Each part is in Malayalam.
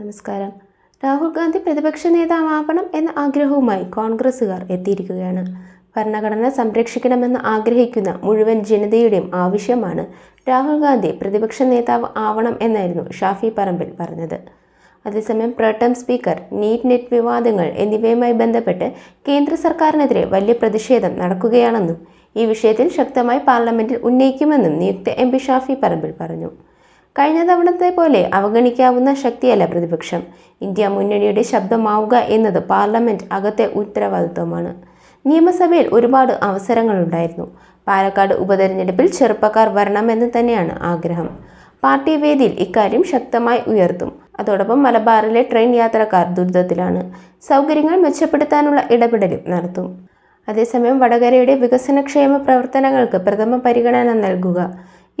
നമസ്കാരം. രാഹുൽ ഗാന്ധി പ്രതിപക്ഷ നേതാവാകണം എന്ന ആഗ്രഹവുമായി കോൺഗ്രസ്സുകാർ എത്തിയിരിക്കുകയാണ്. ഭരണഘടന സംരക്ഷിക്കണമെന്ന് ആഗ്രഹിക്കുന്ന മുഴുവൻ ജനതയുടെയും ആവശ്യമാണ് രാഹുൽ ഗാന്ധി പ്രതിപക്ഷ നേതാവ് ആവണം എന്നായിരുന്നു ഷാഫി പറമ്പിൽ പറഞ്ഞത്. അതേസമയം പ്രോട്ടം സ്പീക്കർ നീറ്റ് നെറ്റ് വിവാദങ്ങൾ എന്നിവയുമായി ബന്ധപ്പെട്ട് കേന്ദ്ര സർക്കാരിനെതിരെ വലിയ പ്രതിഷേധം നടക്കുകയാണെന്നും ഈ വിഷയത്തിൽ ശക്തമായി പാർലമെന്റിൽ ഉന്നയിക്കുമെന്നും നിയുക്ത എം ഷാഫി പറമ്പിൽ പറഞ്ഞു. കഴിഞ്ഞ തവണത്തെ പോലെ അവഗണിക്കാവുന്ന ശക്തിയല്ല പ്രതിപക്ഷം. ഇന്ത്യ മുന്നണിയുടെ ശബ്ദമാവുക എന്നത് പാർലമെന്റ് അകത്തെ ഉത്തരവാദിത്വമാണ്. നിയമസഭയിൽ ഒരുപാട് അവസരങ്ങളുണ്ടായിരുന്നു. പാലക്കാട് ഉപതെരഞ്ഞെടുപ്പിൽ ചെറുപ്പക്കാർ വരണമെന്ന് തന്നെയാണ് ആഗ്രഹം. പാർട്ടി വേദിയിൽ ഇക്കാര്യം ശക്തമായി ഉയർത്തും. അതോടൊപ്പം മലബാറിലെ ട്രെയിൻ യാത്രക്കാർ ദുരിതത്തിലാണ്. സൗകര്യങ്ങൾ മെച്ചപ്പെടുത്താനുള്ള ഇടപെടലും നടത്തും. അതേസമയം വടകരയുടെ വികസനക്ഷേമ പ്രവർത്തനങ്ങൾക്ക് പ്രഥമ പരിഗണന നൽകുക.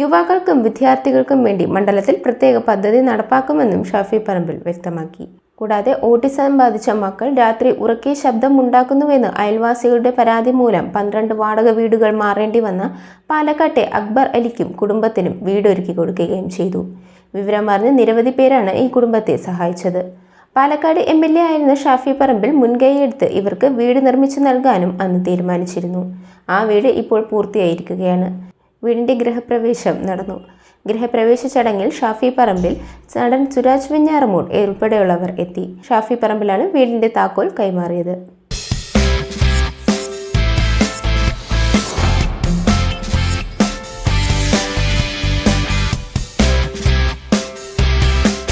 യുവാക്കൾക്കും വിദ്യാർത്ഥികൾക്കും വേണ്ടി മണ്ഡലത്തിൽ പ്രത്യേക പദ്ധതി നടപ്പാക്കുമെന്നും ഷാഫി പറമ്പിൽ വ്യക്തമാക്കി. കൂടാതെ ഓട്ടിസം ബാധിച്ച മക്കൾ രാത്രി ഉറക്കെ ശബ്ദം ഉണ്ടാക്കുന്നുവെന്ന് അയൽവാസികളുടെ പരാതി മൂലം പന്ത്രണ്ട് വാടക വീടുകൾ മാറേണ്ടി വന്ന പാലക്കാട്ടെ അക്ബർ അലിക്കും കുടുംബത്തിനും വീടൊരുക്കി കൊടുക്കുകയും ചെയ്തു. വിവരമറിഞ്ഞ് നിരവധി പേരാണ് ഈ കുടുംബത്തെ സഹായിച്ചത്. പാലക്കാട് എം എൽ എ ആയിരുന്ന ഷാഫി പറമ്പിൽ മുൻകൈയെടുത്ത് ഇവർക്ക് വീട് നിർമ്മിച്ചു നൽകാനും അന്ന് തീരുമാനിച്ചിരുന്നു. ആ വീട് ഇപ്പോൾ പൂർത്തിയായിരിക്കുകയാണ്. വീടിന്റെ ഗൃഹപ്രവേശം നടന്നു. ഗൃഹപ്രവേശ ചടങ്ങിൽ ഷാഫി പറമ്പിൽ നടൻ സുരാജ് വെഞ്ഞാറമൂട് ഉൾപ്പെടെയുള്ളവർ എത്തി. ഷാഫി പറമ്പിലാണ് വീടിന്റെ താക്കോൽ കൈമാറിയത്.